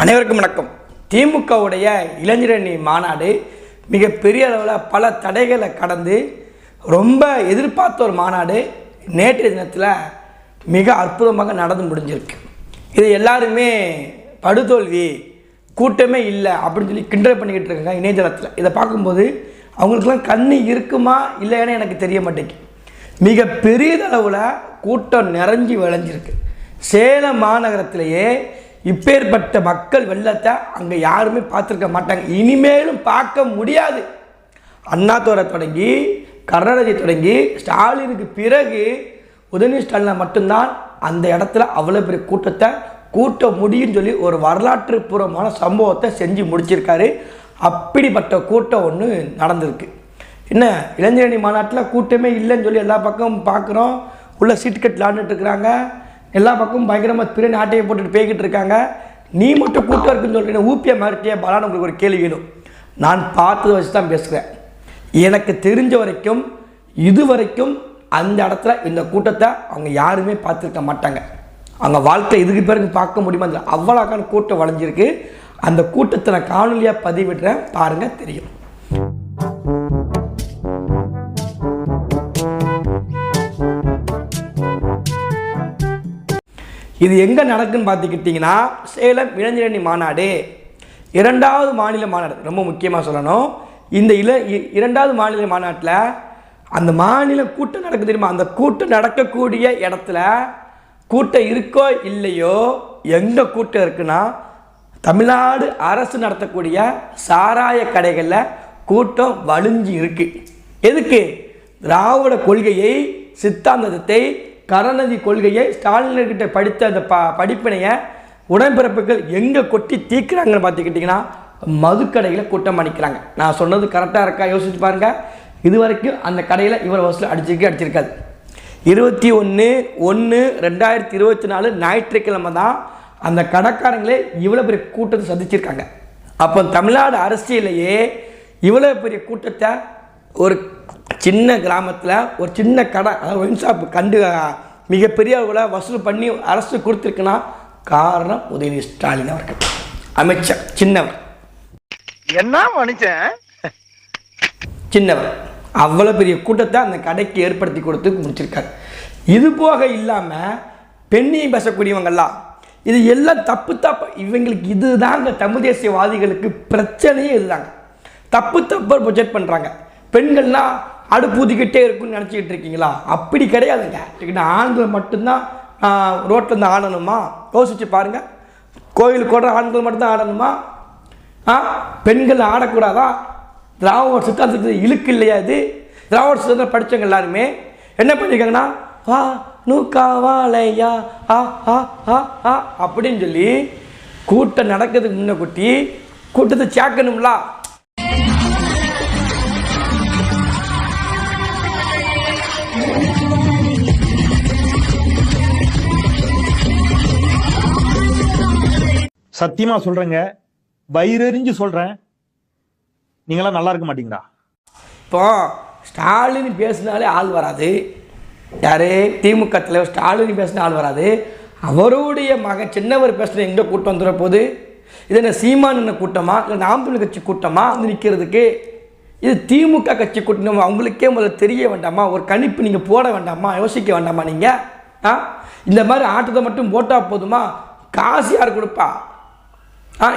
அனைவருக்கும் வணக்கம். திமுகவுடைய இளைஞரணி மாநாடு மிகப்பெரிய அளவில் பல தடைகளை கடந்து ரொம்ப எதிர்பார்த்த ஒரு மாநாடு நேற்றைய தினத்தில் மிக அற்புதமாக நடந்து முடிஞ்சிருக்கு. இது எல்லாருமே படுதோல்வி கூட்டமே இல்லை அப்படின்னு சொல்லி கிண்டல் பண்ணிக்கிட்டு இருக்காங்க இணையதளத்தில். இதை பார்க்கும்போது அவங்களுக்குலாம் கண்ணு இருக்குமா இல்லைன்னு எனக்கு தெரிய மாட்டேங்குது. மிக பெரியதளவில் கூட்டம் நிறைஞ்சி விளைஞ்சிருக்கு. சேலம் மாநகரத்திலேயே இப்பேற்பட்ட மக்கள் வெள்ளத்தை அங்கே யாருமே பார்த்துருக்க மாட்டாங்க. இனிமேலும் பார்க்க முடியாது. அண்ணாத்தோரை தொடங்கி கருணாநிதி தொடங்கி ஸ்டாலினுக்கு பிறகு உதயநிதி ஸ்டாலினை மட்டும்தான் அந்த இடத்துல அவ்வளோ பெரிய கூட்டத்தை கூட்ட முடியும்னு சொல்லி ஒரு வரலாற்று பூர்வமான சம்பவத்தை செஞ்சு முடிச்சிருக்காரு. அப்படிப்பட்ட கூட்டம் ஒன்று நடந்திருக்கு. என்ன இளைஞரணி மாநாட்டில் கூட்டமே இல்லைன்னு சொல்லி எல்லா பக்கமும் பார்க்குறோம். உள்ள சீட் கட் விளாண்டுட்டு இருக்கிறாங்க. எல்லா பக்கமும் பயங்கரமாக பிற ஆட்டையை போட்டுட்டு பேய்கிட்டு இருக்காங்க. நீ மட்டும் கூட்டம் இருக்குன்னு சொல்கிறீங்க ஊப்பிய மாறிட்டியா பலான்னு உங்களுக்கு ஒரு கேள்வி வேணும். நான் பார்த்ததை வச்சு தான் பேசுகிறேன் எனக்கு தெரிஞ்ச வரைக்கும் இது வரைக்கும் அந்த இடத்துல இந்த கூட்டத்தை அவங்க யாருமே பார்த்துருக்க மாட்டாங்க. அவங்க வாழ்க்கை இதுக்கு பிறகு பார்க்க முடியுமா இல்லை அவ்வளோக்கான கூட்டம் வளைஞ்சிருக்கு. அந்த கூட்டத்தை நான் காணொலியாக பதிவிடுறேன். பாருங்கள் தெரியும். இது எங்கே நடக்குன்னு பார்த்துக்கிட்டிங்கன்னா சேலம் இளைஞரணி மாநாடு. இரண்டாவது மாநில மாநாடு ரொம்ப முக்கியமாக சொல்லணும். இந்த இள இ- இரண்டாவது மாநில மாநாட்டில் அந்த மாநில கூட்டம் நடக்க தெரியுமா? அந்த கூட்டம் நடக்கக்கூடிய இடத்துல கூட்டம் இருக்கோ இல்லையோ எங்கே கூட்டம் இருக்குன்னா தமிழ்நாடு அரசு நடத்தக்கூடிய சாராய கடைகளில் கூட்டம் வலிஞ்சு இருக்குது எதுக்கு? திராவிட கொள்கையை சித்தாந்தத்தை கருணாநிதி கொள்கையை ஸ்டாலின்கிட்ட படித்த அந்த ப படிப்பினையை உடன்பிறப்புகள் எங்கே கொட்டி தீக்கிறாங்கன்னு பார்த்துக்கிட்டிங்கன்னா மதுக்கடையில் கூட்டம் அடிக்கிறாங்க நான் சொன்னது கரெக்டாக இருக்கா? யோசிச்சு பாருங்க. இது வரைக்கும் அந்த கடையில் இவர் வசூல் அடிச்சிருக்கே அடிச்சிருக்காது. இருபத்தி ஒன்று ஒன்று ரெண்டாயிரத்தி இருபத்தி நாலு ஞாயிற்றுக்கிழமை தான் அந்த கடைக்காரங்களே இவ்வளோ பெரிய கூட்டத்தை சந்திச்சிருக்காங்க. அப்போ தமிழ்நாடு அரசியலையே இவ்வளோ பெரிய கூட்டத்தை ஒரு சின்ன கிராமத்தில் ஒரு சின்ன கடை அதாவது ஒயின் ஷாப் கண்டு மிகப்பெரிய அளவில் வசூல் பண்ணி அரசு கொடுத்துருக்குன்னா காரணம் உதயநிதி ஸ்டாலின் அவர்கள். அமைச்சர் சின்னவர். என்ன மனுஷன்? சின்னவர். அவ்வளோ பெரிய கூட்டத்தை அந்த கடைக்கு ஏற்படுத்தி கொடுத்து முடிச்சிருக்காரு. இது போக இல்லாமல் பெண்ணையும் பேசக்கூடியவங்கெல்லாம் இது எல்லாம் தப்பு தப்பு. இவங்களுக்கு இதுதாங்க தமிழ் தேசியவாதிகளுக்கு பிரச்சனையே இதுதாங்க. தப்பு தப்பு ப்ரொஜெக்ட் பண்ணுறாங்க பெண்கள்லாம் அடுப்பூதிக்கிட்டே இருக்குன்னு நினச்சிக்கிட்டு இருக்கீங்களா? அப்படி கிடையாதுங்க. டிக்கெட் ஆண்கள் மட்டும்தான் ரோட்டில் இருந்து ஆடணுமா? யோசிச்சு பாருங்கள் கோயில் கூட ஆண்கள் மட்டும்தான் ஆடணுமா? ஆ பெண்கள் ஆடக்கூடாதா? திராவிட சித்தாந்தத்துக்கு இழுக்கு இல்லையா இது? திராவிட சித்தாந்தம் படித்தவங்க எல்லாருமே என்ன பண்ணியிருக்காங்கன்னா வா நூக்காவாலையா ஆ ஆ ஆ ஆ அப்படின்னு சொல்லி கூட்டம் நடக்கிறதுக்கு முன்ன கூட்டி கூட்டத்தை சேர்க்கணும்ல. சத்தியமா சொல்றேங்க. வயிறறிஞ்சு சொல்றேன். நீங்களாம் நல்லா இருக்க மாட்டீங்களா? இப்போ ஸ்டாலின் பேசினாலே ஆள் வராது. யாரு? திமுக தலைவர் ஸ்டாலின் பேசின ஆள் வராது. அவருடைய மகன் சின்னவர் பேசுகிற எங்கே கூட்டம் வந்துட போகுது இது என்ன சீமான் கூட்டமா? இல்லை நாம் தமிழ் கட்சி கூட்டமா? வந்து நிற்கிறதுக்கு இது திமுக கட்சி கூட்டம்? அவங்களுக்கே முதல்ல தெரிய வேண்டாமா? ஒரு கணிப்பு நீங்கள் போட வேண்டாமா? யோசிக்க வேண்டாமா நீங்கள் ஆ? இந்த மாதிரி ஆட்டத்தை மட்டும் போட்டால் போதுமா? காசு யார் கொடுப்பா?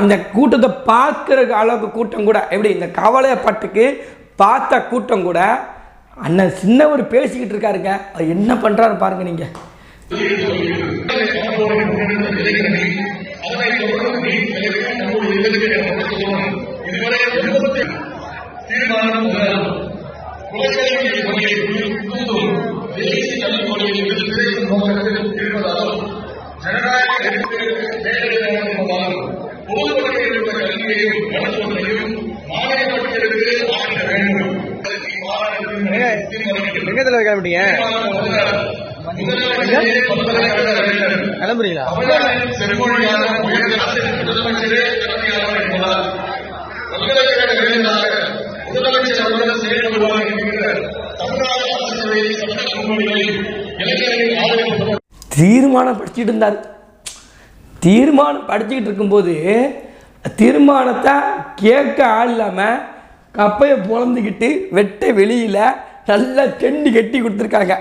இந்த கூட்டத்தை பார்க்குற அளவுக்கு கூட்டம் கூட எப்படி இந்த கவலையப்பட்டுக்கு பார்த்த கூட்டம் கூட அண்ணன் சின்னவர் பேசிக்கிட்டு இருக்காருங்க. அவர் என்ன பண்ணுறாரு பாருங்க நீங்கள் எங்க தலைவர் கிளம்பிட்டீங்க? கிளம்புறீங்களா? தீர்மானம் படிச்சுட்டு இருந்தார். தீர்மானம் படிச்சுக்கிட்டு இருக்கும்போது தீர்மானத்தை கேட்க ஆள் இல்லாமல் கப்பையை புலந்துக்கிட்டு வெட்ட வெளியில் நல்லா டெண்டு கட்டி கொடுத்துருக்காங்க.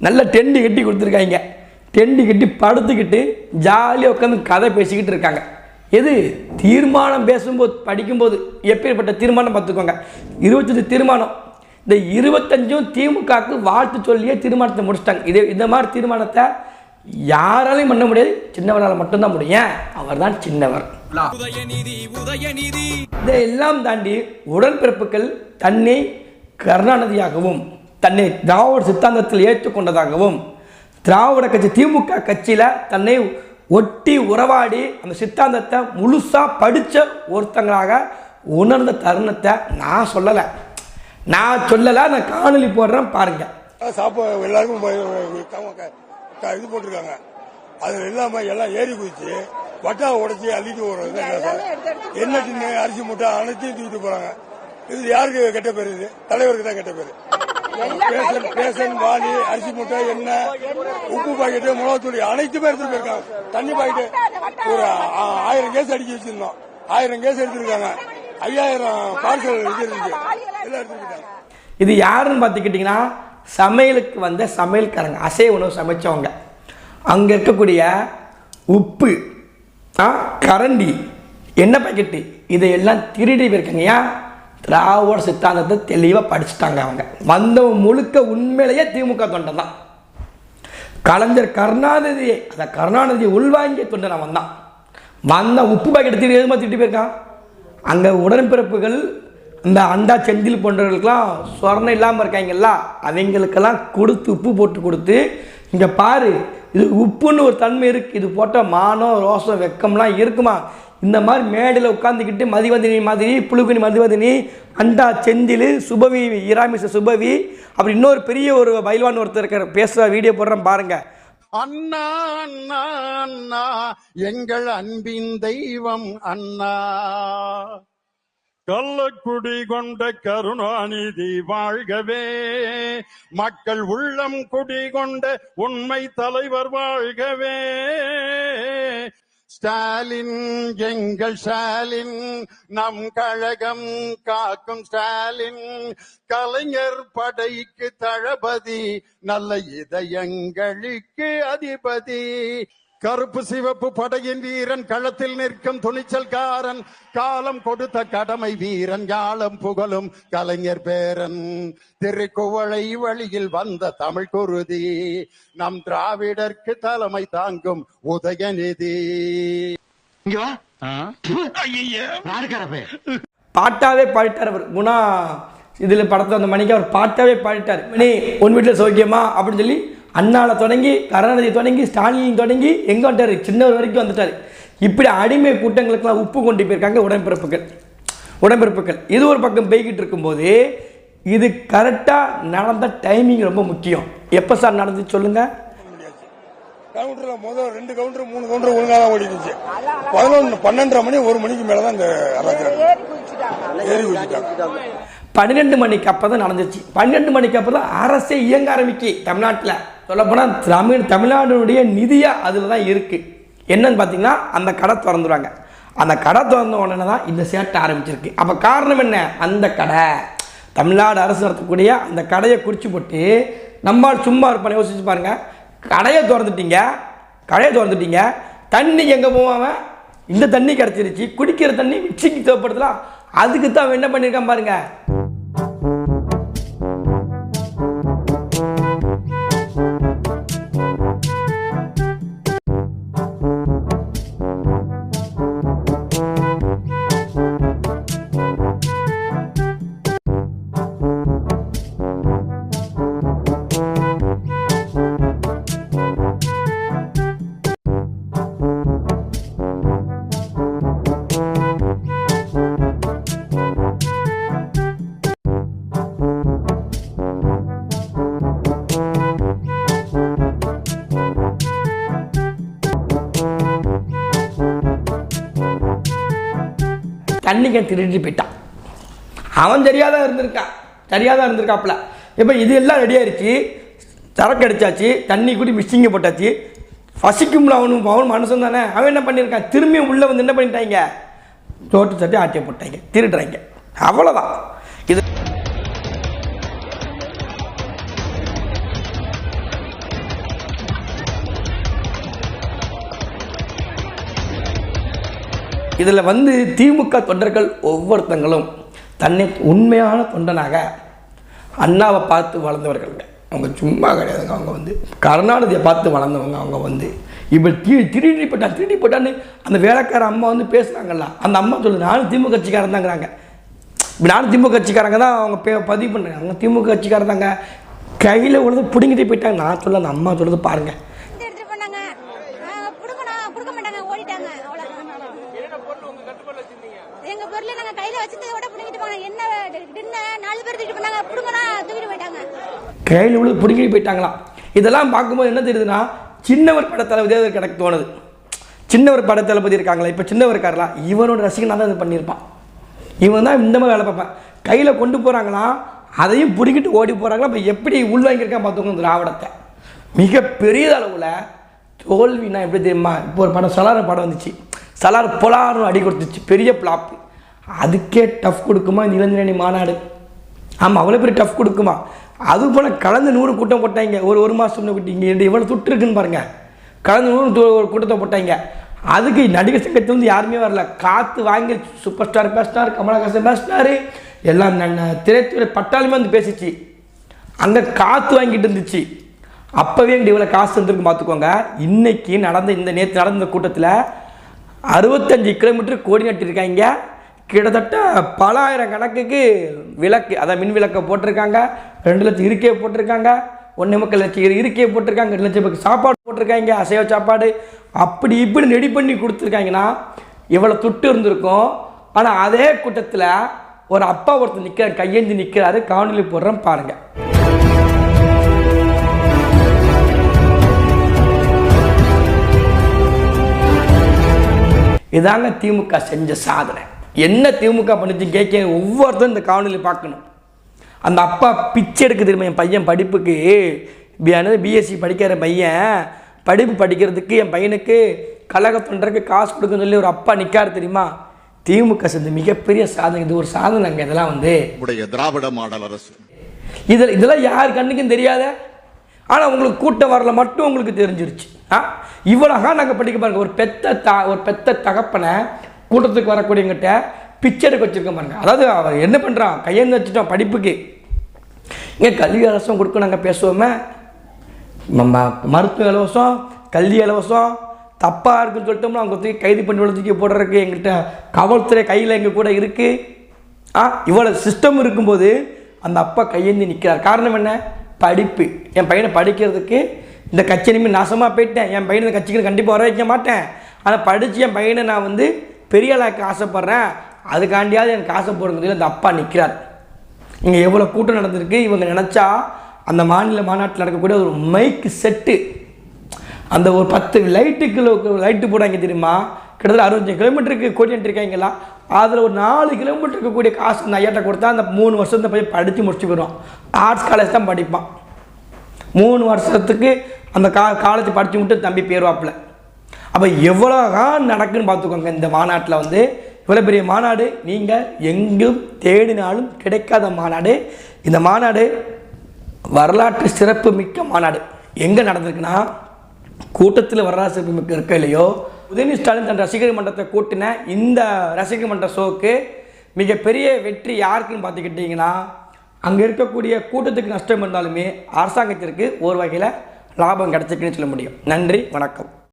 நல்ல டெண்டு கட்டி கொடுத்துருக்காங்க. டெண்டு கட்டி படுத்துக்கிட்டு ஜாலியாக உட்காந்து கதை பேசிக்கிட்டு இருக்காங்க. எது? தீர்மானம் பேசும்போது படிக்கும்போது எப்பேற்பட்ட தீர்மானம் பார்த்துக்கோங்க. இருபத்தஞ்சு தீர்மானம். இந்த இருபத்தஞ்சும் திமுகவுக்கு வாழ்த்து சொல்லியே தீர்மானத்தை முடிச்சிட்டாங்க. இதே இந்த மாதிரி தீர்மானத்தை யாராலையும் பண்ண முடியாது. சின்னவரால் மட்டும்தான் முடியும். அவர் தான் சின்னவர். இதையெல்லாம் தாண்டி உடன்பிறப்புகள் தன்னை கருணாநிதியாகவும் தன்னை திராவிட சித்தாந்தத்தில் ஏற்றுக்கொண்டதாகவும் திராவிட கட்சி திமுக கட்சியில் தன்னை ஒட்டி உறவாடி அந்த சித்தாந்தத்தை முழுசாக படித்த ஒருத்தங்களாக உணர்ந்த தருணத்தை நான் சொல்லலை நான் சொல்லலை நான் காணொளி போடுறேன் பாருங்கள் சாப்பாடு எல்லாருக்கும் இது போட்டிருக்காங்க அதுல எல்லாமே எல்லாம் ஏறி குதிச்சு வட்டா உடைச்சி அள்ளிட்டு போறது என்ன சின்ன அரிசி மூட்டை அனைத்தையும் தூக்கிட்டு போறாங்க. இது யாருக்கு கெட்ட பேர் இது? தலைவருக்கு தான் கெட்ட பேரு. பேசன் பேசன் வாலி அரிசி மூட்டை எண்ணெய் உப்பு பாக்கெட்டு மிளகாத்தூளி அனைத்துமே எடுத்துட்டு போயிருக்காங்க. தண்ணி பாக்கெட்டு ஒரு ஆயிரம் கேஸ் அடிக்க வச்சிருந்தோம். ஆயிரம் கேஸ் எடுத்திருக்காங்க. ஐயாயிரம் பார்சல் இது இருந்துச்சு எல்லாம் இது யாருன்னு பார்த்துக்கிட்டிங்கன்னா சமையலுக்கு வந்த சமையல்காரங்க அசைவ உணவு சமைச்சவங்க. அங்கே இருக்கக்கூடிய உப்பு ஆ கரண்டி எண்ணெய் பாக்கெட்டு இதையெல்லாம் திருடி போயிருக்காங்கய்யா? திராவிட சித்தாந்தத்தை தெளிவாக படிச்சுட்டாங்க அவங்க. வந்தவன் முழுக்க உண்மையிலேயே திமுக தொண்டை தான். கலைஞர் கருணாநிதியை அந்த கருணாநிதியை உள்வாங்கிய தொண்டன் அவன் தான். வந்த உப்பு பாக்கெட் திருடி எதுமா திட்டி போயிருக்கான்? அங்கே உடன்பிறப்புகள் இந்த அண்டா செந்தில் போன்றவர்களுக்கெல்லாம் சொர்ணம் இல்லாமல் இருக்காங்கல்ல அவங்களுக்கெல்லாம் கொடுத்து உப்பு போட்டு கொடுத்து இங்கே பாரு இது உப்புன்னு ஒரு தன்மை இருக்குது இது போட்டால் மானம் ரோசம் வெக்கம்லாம் இருக்குமா? இந்த மாதிரி மேடையில் உட்காந்துக்கிட்டு மதிவதினி மாதிரி புழுகுனி மதிவதினி அண்டா செந்தில் சுபவி இராமிச சுபவி அப்படி இன்னொரு பெரிய ஒரு பயில்வான் ஒருத்தர் இருக்கார். பேசுகிற வீடியோ போடுறேன் பாருங்கள் அண்ணா அண்ணா அண்ணா எங்கள் அன்பின் தெய்வம் அண்ணா. கள்ளக்குடி கொண்ட கருணாநிதி வாழ்கவே. மக்கள் உள்ளம் குடி கொண்ட உண்மை தலைவர் வாழ்கவே. ஸ்டாலின் எங்கள் ஸ்டாலின் நம் கழகம் காக்கும் ஸ்டாலின். கலைஞர் படைக்கு தளபதி நல்ல இதயங்களுக்கு அதிபதி. கருப்பு சிவப்பு படையின் வீரன் களத்தில் நிற்கும் துணிச்சல்காரன் காலம் கொடுத்த கடமை வீரன் யாழம் புகழும் கலைஞர் பேரன். திருக்குவளை வழியில் வந்த தமிழ் குருதி நம் திராவிடர்க்கு தலைமை தாங்கும் உதயநிதி பாட்டாவே பாடிட்டார் அவர். குணா இதில் படத்தில் அந்த மணிக்கு அவர் பாட்டாவே பாடிட்டார். மணி உன் வீட்டில் சௌக்கியமா? அப்படின்னு சொல்லி அண்ணால தொடங்கி கருணாநிதி தொடங்கி ஸ்டாலின் தொடங்கி எங்கே வந்துட்டார்? சின்னவர் வரைக்கும் வந்துட்டார். இப்படி அடிமை கூட்டங்களுக்கெல்லாம் உப்பு கொண்டு போயிருக்காங்க உடன்பிறப்புகள். உடன்பிறப்புகள். இது ஒரு பக்கம் போய்கிட்டு இருக்கும்போது இது கரெக்டாக நடந்த டைமிங் ரொம்ப முக்கியம். எப்போ சார் நடந்துச்சு சொல்லுங்கள் கவுண்டர்ல முதல் ரெண்டு கவுண்டர் மூணு கவுண்டர் ஒழுங்கா தான் ஓடி இருந்துச்சு பதினொன்று பன்னெண்டரை மணி ஒரு மணிக்கு மேல தான் இந்த அராஜகம் ஏறி குதிச்சிட்டாங்க. பன்னிரெண்டு மணிக்கு அப்போ தான் நடந்துச்சு. பன்னெண்டு மணிக்கு அப்போ தான் அரசே இயங்க ஆரம்பிக்கு தமிழ்நாட்டில். சொல்லப்போனால் தமிழ் தமிழ்நாடுடைய நிதியாக அதில் தான் இருக்குது என்னன்னு பார்த்தீங்கன்னா அந்த கடை திறந்துருவாங்க. அந்த கடை திறந்த உடனே தான் இந்த சேட்டை ஆரம்பிச்சிருக்கு. அப்போ காரணம் என்ன? அந்த கடை. தமிழ்நாடு அரசு நடத்தக்கூடிய அந்த கடையை குறித்து போட்டு நம்மால் சும்மா இருப்பான யோசிச்சு பாருங்கள் கடையை திறந்துட்டீங்க கடையை திறந்துட்டீங்க. தண்ணி எங்கே போவாம? இந்த தண்ணி கிடச்சிருச்சு. குடிக்கிற தண்ணி மிச்சிக்கு தேவைப்படுத்தலாம் அதுக்கு தான் அவன் என்ன பண்ணியிருக்கான் பாருங்கள் தண்ணிக்க திருடிட்டு போயிட்டான். அவன் தெரியாத இருந்திருக்கான் சரியாதான் இருந்திருக்காப்புல. இப்போ இது எல்லாம் ரெடி சரக்கு அடிச்சாச்சு. தண்ணி கூடி மிஸ்டிங்கை போட்டாச்சு. பசிக்கும்ல அவனும். அவன் மனுஷன் தானே. அவன் என்ன பண்ணியிருக்கான்? திரும்பி உள்ளே வந்து என்ன பண்ணிட்டாங்க? தோட்டு சட்டி ஆட்டியை போட்டாங்க. திருடுறாங்க. அவ்வளோதான் இது இதில் வந்து திமுக தொண்டர்கள் ஒவ்வொருத்தங்களும் தன்னை உண்மையான தொண்டனாக அண்ணாவை பார்த்து வளர்ந்தவர்கள்ங்க அவங்க சும்மா கிடையாதுங்க அவங்க வந்து கருணாநிதியை பார்த்து வளர்ந்தவங்க அவங்க வந்து. இப்போ தி திருடி போட்டா திருடி போட்டான்னு அந்த வேலைக்கார அம்மா வந்து பேசுகிறாங்கல்ல அந்த அம்மா சொல்லுது நானும் திமுக கட்சிக்காரன் தாங்கிறாங்க இப்போ நானும் திமுக கட்சிக்காரங்க தான் அவங்க பே பதிவு பண்ணுறாங்க அவங்க திமுக கட்சிக்காரன் தாங்க. கையில் உள்ளது பிடுங்கிட்டு போயிட்டாங்க. நான் சொல்ல அந்த அம்மா சொல்கிறது பாருங்கள் எடுத்து எடுத்துட்டு போனாங்க ஆ, புடுங்கணும் புடுங்க மாட்டாங்க ஓடிட்டாங்க அவ்வளவுதான் எங்க பொருளை நாங்க கையில வச்சிருந்ததை விட புடுங்கிட்டு போனாங்க என்ன தின்ன நாலு பேர் தூக்கிட்டு போனாங்க. தூக்கிட்டு போயிட்டாங்க. கையில் உள்ளது பிடுங்கிட்டு போயிட்டாங்களாம் இதெல்லாம் பார்க்கும்போது என்ன தெரியுதுன்னா சின்னவர் பட தளபதி அது தோணுது. சின்னவர் பட தளபதி இருக்காங்களா இப்போ சின்னவர் இவனோட ரசிகனாக தான் இது பண்ணியிருப்பான். இவன் தான் இந்த மாதிரி வேலை பார்ப்பேன். கையில் கொண்டு போகிறாங்களாம் அதையும் பிடிக்கிட்டு ஓடி போகிறாங்களா இப்போ எப்படி உள்வாங்கியிருக்கான் பார்த்துக்கோங்க இந்த திராவிடத்தை. மிக பெரிய அளவில் தோல்வினா எப்படி தெரியுமா இப்போ ஒரு படம் சலார படம் வந்துச்சு. சலார் பொலாரும் அடி கொடுத்துச்சு பெரிய பிளாப்பு அதுக்கே டஃப் கொடுக்குமா இந்த இளைஞரணி மாநாடு. ஆமாம் அவ்வளோ பெரிய டஃப் கொடுக்குமா? அது போல் கலந்து நூறு கூட்டம் போட்டாங்க. ஒரு ஒரு மாதம் குட்டி இங்கே இவ்வளோ துட்டு இருக்குன்னு பாருங்கள் கலந்து நூறு ஒரு கூட்டத்தை போட்டாங்க. அதுக்கு நடிகர் சங்கத்திலேருந்து வந்து யாருமே வரல. காற்று வாங்கி சூப்பர் ஸ்டார் பேசினார் கமலஹாசன் பேசினார் எல்லாம் திரைத்துறை பட்டாலுமே வந்து பேசிச்சு. அங்கே காற்று வாங்கிட்டு இருந்துச்சு. அப்போவே எங்கிட்ட இவ்வளோ காசு வந்துருக்கு பார்த்துக்கோங்க இன்றைக்கி நடந்த இந்த நேற்று நடந்த கூட்டத்தில் அறுபத்தஞ்சு கிலோமீட்டர் கோடி நட்டிருக்காங்க. கிட்டத்தட்ட பல ஆயிரம் கணக்குக்கு விளக்கு அதான் மின் விளக்கை போட்டிருக்காங்க ரெண்டு லட்சம் இருக்கே போட்டிருக்காங்க ஒன்றே முக்கால் லட்சம் இருக்கே போட்டிருக்காங்க ரெண்டு லட்சம் பேருக்கு சாப்பாடு போட்டிருக்காங்க அசைவ சாப்பாடு. அப்படி இப்படி ரெடி பண்ணி கொடுத்துருக்காங்கன்னா இவ்வளோ துட்டு இருந்திருக்கும். ஆனால் அதே கூட்டத்தில் ஒரு அப்பா ஒருத்தர் நிற்கிற கையேந்தி நிற்கிறாரு காணொலி போடுறேன் பாருங்கள் இதாங்க திமுக செஞ்ச சாதனை. என்ன திமுக பண்ணிச்சு கேட்க ஒவ்வொருத்தரும் இந்த காணொலி பார்க்கணும். அந்த அப்பா பிச்சை எடுக்க தெரியுமா என் பையன் படிப்புக்கு. பிஎஸ்சி படிக்கிற பையன் படிப்பு படிக்கிறதுக்கு என் பையனுக்கு கழகத்தொன்றருக்கு காசு கொடுக்குன்னு சொல்லி ஒரு அப்பா நிற்காரு தெரியுமா? திமுக செஞ்ச மிகப்பெரிய சாதனை இது ஒரு சாதனைங்க இதெல்லாம் வந்து. உடைய திராவிட மாடல் அரசு. இதில் இதெல்லாம் யார் கண்ணுக்கும் தெரியாத? ஆனால் உங்களுக்கு கூட்டம் வரல மட்டும் உங்களுக்கு தெரிஞ்சிருச்சு. ஆ? இவ்வளோகா நாங்கள் படிக்க பாருங்க ஒரு பெத்த தா ஒரு பெத்த தகப்பனை கூட்டத்துக்கு வரக்கூடியவங்கிட்ட பிச்சை எடுக்க வச்சுருக்க பாருங்க. அதாவது அவர் என்ன பண்ணுறான் கையெழுந்து வச்சுட்டோம் படிப்புக்கு. இங்கே கல்வி இலவசம் கொடுக்க நாங்கள் பேசுவோமே. மருத்துவ இலவசம் கல்வி இலவசம் தப்பாக இருக்குன்னு சொல்லிட்டோம்னா அவங்க தூக்கி கைது பண்ணி உள்ள போடுறதுக்கு எங்கள்கிட்ட காவல்துறை கையில் எங்கள் கூட இருக்குது ஆ இவ்வளோ சிஸ்டம் இருக்கும்போது அந்த அப்பா கையேந்தி நிற்கிறார் காரணம் என்ன? படிப்பு. என் பையனை படிக்கிறதுக்கு இந்த கட்சி இனிமேல் நாசமாக போயிட்டேன். என் பையனை இந்த கட்சிக்கு கண்டிப்பாக வர வைக்க மாட்டேன். ஆனால் படித்து என் பையனை நான் வந்து பெரிய ஆளாக்க ஆசைப்பட்றேன் அதுக்காண்டியாவது எனக்கு ஆசை போடுறதுல இந்த அப்பா நிற்கிறார் இங்கே எவ்வளோ கூட்டம் நடந்திருக்கு இவங்க நினச்சா அந்த மாநில மாநாட்டில் நடக்கக்கூடிய ஒரு மைக்கு செட்டு அந்த ஒரு பத்து லைட்டுக்கு லைட்டு போடாங்க தெரியுமா? கிட்டத்தட்ட அறுபத்தஞ்சு கிலோமீட்டருக்கு கோடிட்டு இருக்காங்களா? அதில் ஒரு நாலு கிலோமீட்டருக்கு கூடிய காசு அந்த ஐயாட்ட கொடுத்தா அந்த மூணு வருஷத்தை போய் படித்து முடிச்சு போயிடும் ஆர்ட்ஸ் காலேஜ் தான் படிப்பான். மூணு வருஷத்துக்கு அந்த கா காலேஜ் படித்து விட்டு தம்பி பேருவாப்பில். அப்போ எவ்வளோ நடக்குன்னு பார்த்துக்கோங்க. இந்த மாநாட்டில் வந்து இவ்வளோ பெரிய மாநாடு நீங்கள் எங்கும் தேடினாலும் கிடைக்காத மாநாடு. இந்த மாநாடு வரலாற்று சிறப்பு மிக்க மாநாடு. எங்கே நடந்திருக்குன்னா கூட்டத்தில் வரலாற்று சிறப்பு மிக்க இருக்க இல்லையோ உதயநிதி ஸ்டாலின் தன் ரசிகர் மன்றத்தை கூட்டின இந்த ரசிகர் மன்ற ஷோக்கு மிகப்பெரிய வெற்றி யாருக்குன்னு பார்த்துக்கிட்டிங்கன்னா அங்கே இருக்கக்கூடிய கூட்டத்துக்கு நஷ்டம் இருந்தாலுமே அரசாங்கத்திற்கு ஒரு வகையில் லாபம் கிடச்சிருக்குன்னு சொல்ல முடியும். நன்றி வணக்கம்.